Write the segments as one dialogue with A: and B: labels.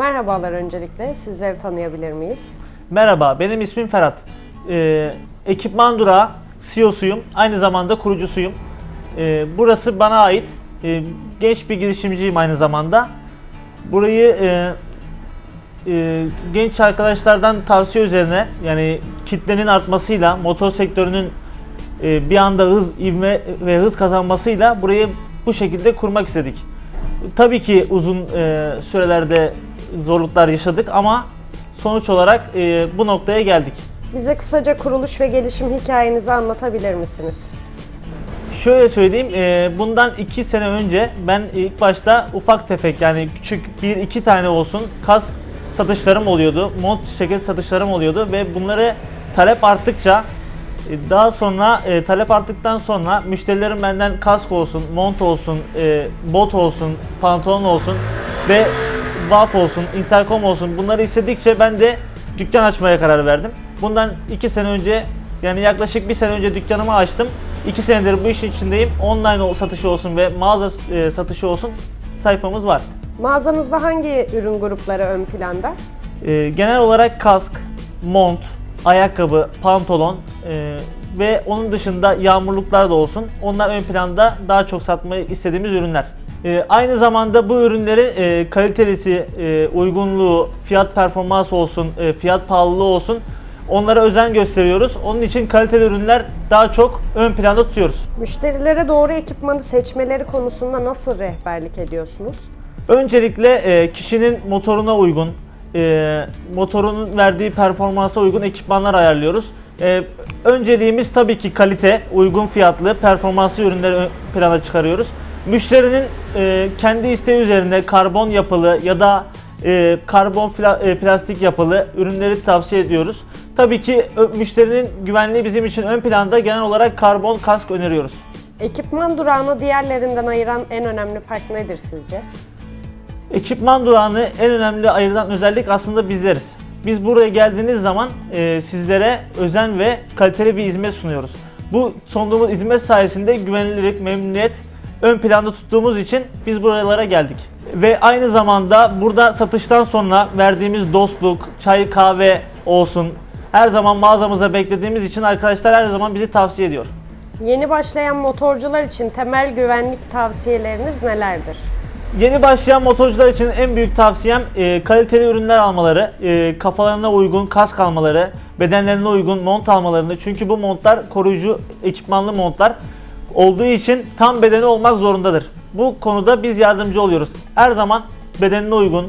A: Merhabalar öncelikle. Sizleri tanıyabilir miyiz?
B: Merhaba, benim ismim Ferhat. Ee, ekipman durağı CEO'suyum. Aynı zamanda kurucusuyum. Ee, burası bana ait. Ee, genç bir girişimciyim aynı zamanda. Burayı e, e, genç arkadaşlardan tavsiye üzerine yani kitlenin artmasıyla motor sektörünün e, bir anda hız, ivme ve hız kazanmasıyla burayı bu şekilde kurmak istedik. Tabii ki uzun e, sürelerde zorluklar yaşadık ama sonuç olarak e, bu noktaya geldik.
A: Bize kısaca kuruluş ve gelişim hikayenizi anlatabilir misiniz?
B: Şöyle söyleyeyim, e, bundan 2 sene önce ben ilk başta ufak tefek yani küçük bir iki tane olsun kask satışlarım oluyordu, mont ceket satışlarım oluyordu ve bunları talep arttıkça e, daha sonra e, talep arttıktan sonra müşterilerim benden kask olsun, mont olsun, e, bot olsun, pantolon olsun ve buff olsun, intercom olsun bunları istedikçe ben de dükkan açmaya karar verdim. Bundan 2 sene önce yani yaklaşık bir sene önce dükkanımı açtım. 2 senedir bu işin içindeyim. Online satışı olsun ve mağaza e, satışı olsun sayfamız var.
A: Mağazanızda hangi ürün grupları ön planda?
B: E, genel olarak kask, mont, ayakkabı, pantolon e, ve onun dışında yağmurluklar da olsun. Onlar ön planda daha çok satmayı istediğimiz ürünler. E, aynı zamanda bu ürünlerin e, kalitelisi, e, uygunluğu, fiyat performans olsun, e, fiyat pahalılığı olsun onlara özen gösteriyoruz. Onun için kaliteli ürünler daha çok ön planda tutuyoruz.
A: Müşterilere doğru ekipmanı seçmeleri konusunda nasıl rehberlik ediyorsunuz?
B: Öncelikle e, kişinin motoruna uygun, e, motorunun verdiği performansa uygun ekipmanlar ayarlıyoruz. E, önceliğimiz tabii ki kalite, uygun fiyatlı, performanslı ürünleri plana çıkarıyoruz. Müşterinin e, kendi isteği üzerinde karbon yapılı ya da e, karbon e, plastik yapılı ürünleri tavsiye ediyoruz. Tabii ki müşterinin güvenliği bizim için ön planda genel olarak karbon kask öneriyoruz.
A: Ekipman durağını diğerlerinden ayıran en önemli fark nedir sizce?
B: Ekipman durağını en önemli ayıran özellik aslında bizleriz. Biz buraya geldiğiniz zaman e, sizlere özen ve kaliteli bir hizmet sunuyoruz. Bu sunduğumuz hizmet sayesinde güvenilirlik, memnuniyet ön planda tuttuğumuz için biz buralara geldik. Ve aynı zamanda burada satıştan sonra verdiğimiz dostluk, çay kahve olsun her zaman mağazamıza beklediğimiz için arkadaşlar her zaman bizi tavsiye ediyor.
A: Yeni başlayan motorcular için temel güvenlik tavsiyeleriniz nelerdir?
B: Yeni başlayan motorcular için en büyük tavsiyem e, kaliteli ürünler almaları, e, kafalarına uygun kask almaları, bedenlerine uygun mont almalarını. Çünkü bu montlar koruyucu ekipmanlı montlar olduğu için tam bedeni olmak zorundadır. Bu konuda biz yardımcı oluyoruz. Her zaman bedenine uygun,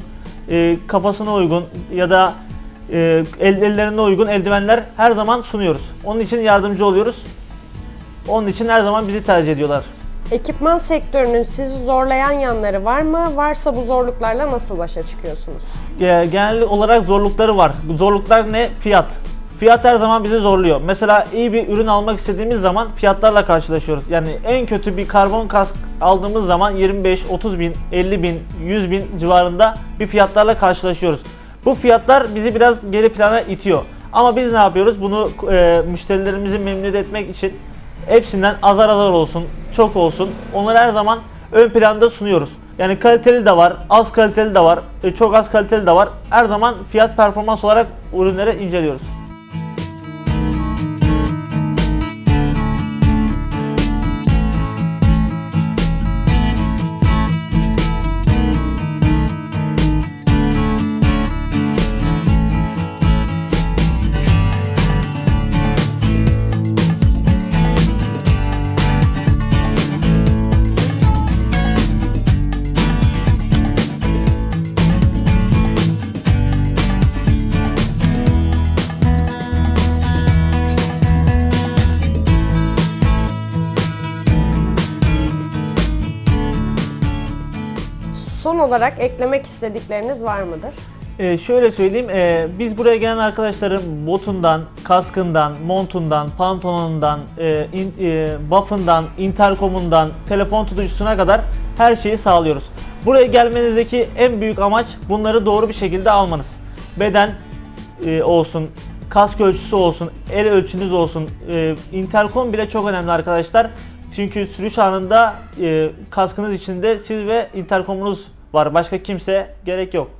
B: e, kafasına uygun ya da e, el, ellerine uygun eldivenler her zaman sunuyoruz. Onun için yardımcı oluyoruz. Onun için her zaman bizi tercih ediyorlar.
A: Ekipman sektörünün sizi zorlayan yanları var mı? Varsa bu zorluklarla nasıl başa çıkıyorsunuz?
B: e, genel olarak zorlukları var. Zorluklar ne? Fiyat. Fiyat her zaman bizi zorluyor. Mesela iyi bir ürün almak istediğimiz zaman fiyatlarla karşılaşıyoruz. Yani en kötü bir karbon kask aldığımız zaman 25, 30 bin, 50 bin, 100 bin civarında bir fiyatlarla karşılaşıyoruz. Bu fiyatlar bizi biraz geri plana itiyor. Ama biz ne yapıyoruz? Bunu e, müşterilerimizi memnun etmek için hepsinden azar azar olsun, çok olsun. Onları her zaman ön planda sunuyoruz. Yani kaliteli de var, az kaliteli de var, e, çok az kaliteli de var. Her zaman fiyat performans olarak ürünleri inceliyoruz.
A: Son olarak eklemek istedikleriniz var mıdır?
B: E, şöyle söyleyeyim, e, biz buraya gelen arkadaşların botundan, kaskından, montundan, pantolonundan, e, in, e, buff'ından, interkomundan, telefon tutucusuna kadar her şeyi sağlıyoruz. Buraya gelmenizdeki en büyük amaç bunları doğru bir şekilde almanız. Beden e, olsun, kask ölçüsü olsun, el ölçünüz olsun. E, interkom bile çok önemli arkadaşlar. Çünkü sürüş anında e, kaskınız içinde siz ve interkomunuz var. Başka kimse gerek yok.